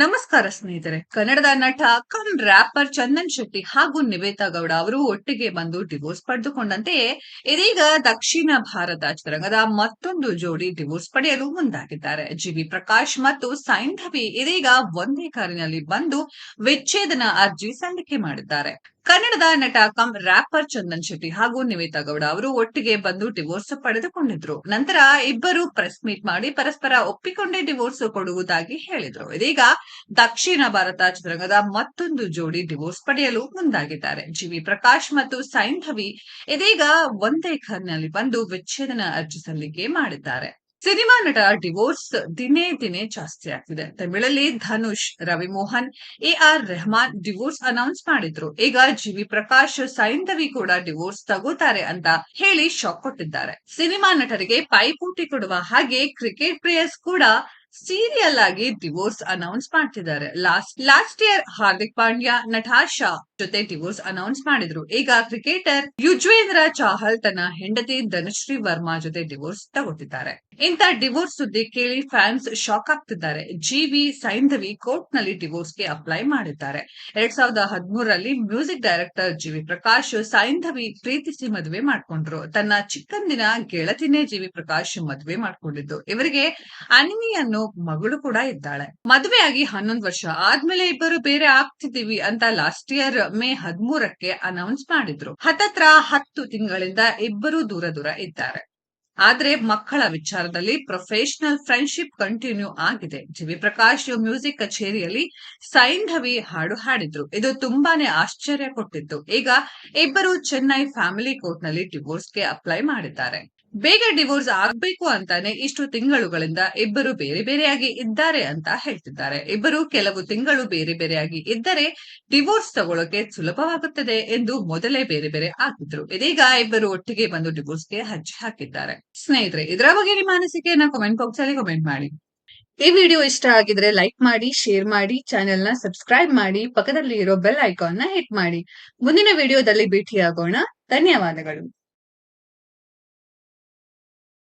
ನಮಸ್ಕಾರ ಸ್ನೇಹಿತರೆ. ಕನ್ನಡದ ನಟ, ಕಮ್ ರ್ಯಾಪರ್ ಚಂದನ್ ಶೆಟ್ಟಿ ಹಾಗೂ ನಿವೇತಾ ಗೌಡ ಅವರು ಒಟ್ಟಿಗೆ ಬಂದು ಡಿವೋರ್ಸ್ ಪಡೆದುಕೊಂಡಂತೆ ಇದೀಗ ದಕ್ಷಿಣ ಭಾರತ ಚಿತ್ರರಂಗದ ಮತ್ತೊಂದು ಜೋಡಿ ಡಿವೋರ್ಸ್ ಪಡೆಯಲು ಮುಂದಾಗಿದ್ದಾರೆ. ಜಿವಿ ಪ್ರಕಾಶ್ ಮತ್ತು ಸೈಂಧವಿ ಇದೀಗ ಒಂದೇ ಕಾರಿನಲ್ಲಿ ಬಂದು ವಿಚ್ಛೇದನ ಅರ್ಜಿ ಸಲ್ಲಿಕೆ ಮಾಡಿದ್ದಾರೆ. ಕನ್ನಡದ ನಟ ಕಮ್ ರ್ಯಾಪರ್ ಚಂದನ್ ಶೆಟ್ಟಿ ಹಾಗೂ ನಿವೇತಾ ಗೌಡ ಅವರು ಒಟ್ಟಿಗೆ ಬಂದು ಡಿವೋರ್ಸ್ ಪಡೆದುಕೊಂಡಿದ್ರು. ನಂತರ ಇಬ್ಬರು ಪ್ರೆಸ್ ಮೀಟ್ ಮಾಡಿ ಪರಸ್ಪರ ಒಪ್ಪಿಕೊಂಡೇ ಡಿವೋರ್ಸ್ ಕೊಡುವುದಾಗಿ ಹೇಳಿದ್ರು. ಇದೀಗ ದಕ್ಷಿಣ ಭಾರತ ಚಿತ್ರರಂಗದ ಮತ್ತೊಂದು ಜೋಡಿ ಡಿವೋರ್ಸ್ ಪಡೆಯಲು ಮುಂದಾಗಿದ್ದಾರೆ. ಜಿವಿ ಪ್ರಕಾಶ್ ಮತ್ತು ಸೈಂಧವಿ ಇದೀಗ ಒಂದೇ ಖರ್ನಲ್ಲಿ ಬಂದು ವಿಚ್ಛೇದನ ಅರ್ಜಿ ಸಲ್ಲಿಕೆ ಮಾಡಿದ್ದಾರೆ. ಸಿನಿಮಾ ನಟ ಡಿವೋರ್ಸ್ ದಿನೇ ದಿನೇ ಜಾಸ್ತಿ ಆಗ್ತಿದೆ. ತಮಿಳಲ್ಲಿ Dhanush Ravi Mohan A R Rahman divorce announce ಮಾಡಿದ್ರು. ಈಗ ಜಿವಿ ಪ್ರಕಾಶ್ ಸೈಂಧವಿ ಕೂಡ ಡಿವೋರ್ಸ್ ತಗೋತಾರೆ ಅಂತ ಹೇಳಿ ಶಾಕ್ ಕೊಟ್ಟಿದ್ದಾರೆ. ಸಿನಿಮಾ ನಟರಿಗೆ ಪೈಪೋಟಿ ಕೊಡುವ ಹಾಗೆ ಕ್ರಿಕೆಟ್ ಪ್ಲೇಯರ್ಸ್ ಕೂಡ ಸೀರಿಯಲ್ ಆಗಿ ಡಿವೋರ್ಸ್ ಅನೌನ್ಸ್ ಮಾಡ್ತಿದ್ದಾರೆ. Last last year Hardik Pandya Natasha ಜೊತೆ ಡಿವೋರ್ಸ್ ಅನೌನ್ಸ್ ಮಾಡಿದ್ರು. ಈಗ ಕ್ರಿಕೆಟರ್ ಯುಜ್ವೇಂದ್ರ ಚಾಹಲ್ ತನ್ನ ಹೆಂಡತಿ ಧನುಶ್ರೀ ವರ್ಮಾ ಜೊತೆ ಡಿವೋರ್ಸ್ ತಗೊತಿದ್ದಾರೆ ಇಂತ ಡಿವೋರ್ಸ್ ಸುದ್ದಿ ಕೇಳಿ ಫ್ಯಾನ್ಸ್ ಶಾಕ್ ಆಗ್ತಿದ್ದಾರೆ. ಜಿವಿ ಸೈಂಧವಿ ಕೋರ್ಟ್ನಲ್ಲಿ ಡಿವೋರ್ಸ್ಗೆ ಅಪ್ಲೈ ಮಾಡಿದ್ದಾರೆ. ಎರಡ್ ಸಾವಿರದ ಹದಿಮೂರರಲ್ಲಿ music director GV Prakash, Saindhavi ಪ್ರೀತಿಸಿ ಮದುವೆ ಮಾಡ್ಕೊಂಡ್ರು. ತನ್ನ ಚಿಕ್ಕಂದಿನ ಗೆಳತಿನೇ ಜಿವಿ ಪ್ರಕಾಶ್ ಮದುವೆ ಮಾಡ್ಕೊಂಡಿದ್ದು. ಇವರಿಗೆ ಅನಿಮಿ ಅನ್ನೋ ಮಗಳು ಕೂಡ ಇದ್ದಾಳೆ. ಮದುವೆಯಾಗಿ ಹನ್ನೊಂದು ವರ್ಷ ಆದ್ಮೇಲೆ ಇಬ್ಬರು ಬೇರೆ ಆಗ್ತಿದ್ದೀವಿ ಅಂತ ಲಾಸ್ಟ್ ಇಯರ್ ಮೇ ಹದಿಮೂರಕ್ಕೆ ಅನೌನ್ಸ್ ಮಾಡಿದ್ರು. ಹತ್ತತ್ರ ಹತ್ತು ತಿಂಗಳಿಂದ ಇಬ್ಬರು ದೂರ ದೂರ ಇದ್ದಾರೆ. ಆದ್ರೆ ಮಕ್ಕಳ ವಿಚಾರದಲ್ಲಿ ಪ್ರೊಫೆಷನಲ್ ಫ್ರೆಂಡ್ಶಿಪ್ ಕಂಟಿನ್ಯೂ ಆಗಿದೆ. ಜಿವಿ ಪ್ರಕಾಶ್ ಮ್ಯೂಸಿಕ್ ಕಚೇರಿಯಲ್ಲಿ ಸೈಂಧವಿ ಹಾಡು ಹಾಡಿದ್ರು. ಇದು ತುಂಬಾನೇ ಆಶ್ಚರ್ಯ ಕೊಟ್ಟಿತ್ತು. ಈಗ ಇಬ್ಬರು ಚೆನ್ನೈ ಫ್ಯಾಮಿಲಿ ಕೋರ್ಟ್ನಲ್ಲಿ ಡಿವೋರ್ಸ್ಗೆ ಅಪ್ಲೈ ಮಾಡಿದ್ದಾರೆ. ಬೇಗ ಡಿವೋರ್ಸ್ ಆಗ್ಬೇಕು ಅಂತಾನೆ ಇಷ್ಟು ತಿಂಗಳುಗಳಿಂದ ಇಬ್ಬರು ಬೇರೆ ಬೇರೆಯಾಗಿ ಇದ್ದಾರೆ ಅಂತ ಹೇಳ್ತಿದ್ದಾರೆ. ಇಬ್ಬರು ಕೆಲವು ತಿಂಗಳು ಬೇರೆ ಬೇರೆಯಾಗಿ ಇದ್ದರೆ ಡಿವೋರ್ಸ್ ತಗೊಳ್ಳೋಕೆ ಸುಲಭವಾಗುತ್ತದೆ ಎಂದು ಮೊದಲೇ ಬೇರೆ ಬೇರೆ ಆಗಿದ್ರು ಇದೀಗ ಇಬ್ಬರು ಒಟ್ಟಿಗೆ ಬಂದು ಡಿವೋರ್ಸ್ಗೆ ಅರ್ಜಿ ಹಾಕಿದ್ದಾರೆ. ಸ್ನೇಹಿತರೆ, ಇದರ ಬಗ್ಗೆ ನಿಮ್ಮ ಅನಿಸಿಕೆಯನ್ನ ಕಾಮೆಂಟ್ ಬಾಕ್ಸ್ ಅಲ್ಲಿ ಕಮೆಂಟ್ ಮಾಡಿ. ಈ ವಿಡಿಯೋ ಇಷ್ಟ ಆಗಿದ್ರೆ ಲೈಕ್ ಮಾಡಿ ಶೇರ್ ಮಾಡಿ ಚಾನೆಲ್ನ ಸಬ್ಸ್ಕ್ರೈಬ್ ಮಾಡಿ ಪಕ್ಕದಲ್ಲಿ ಇರೋ ಬೆಲ್ ಐಕಾನ್ನ ಹಿಟ್ ಮಾಡಿ. ಮುಂದಿನ ವಿಡಿಯೋದಲ್ಲಿ ಭೇಟಿಯಾಗೋಣ. ಧನ್ಯವಾದಗಳು.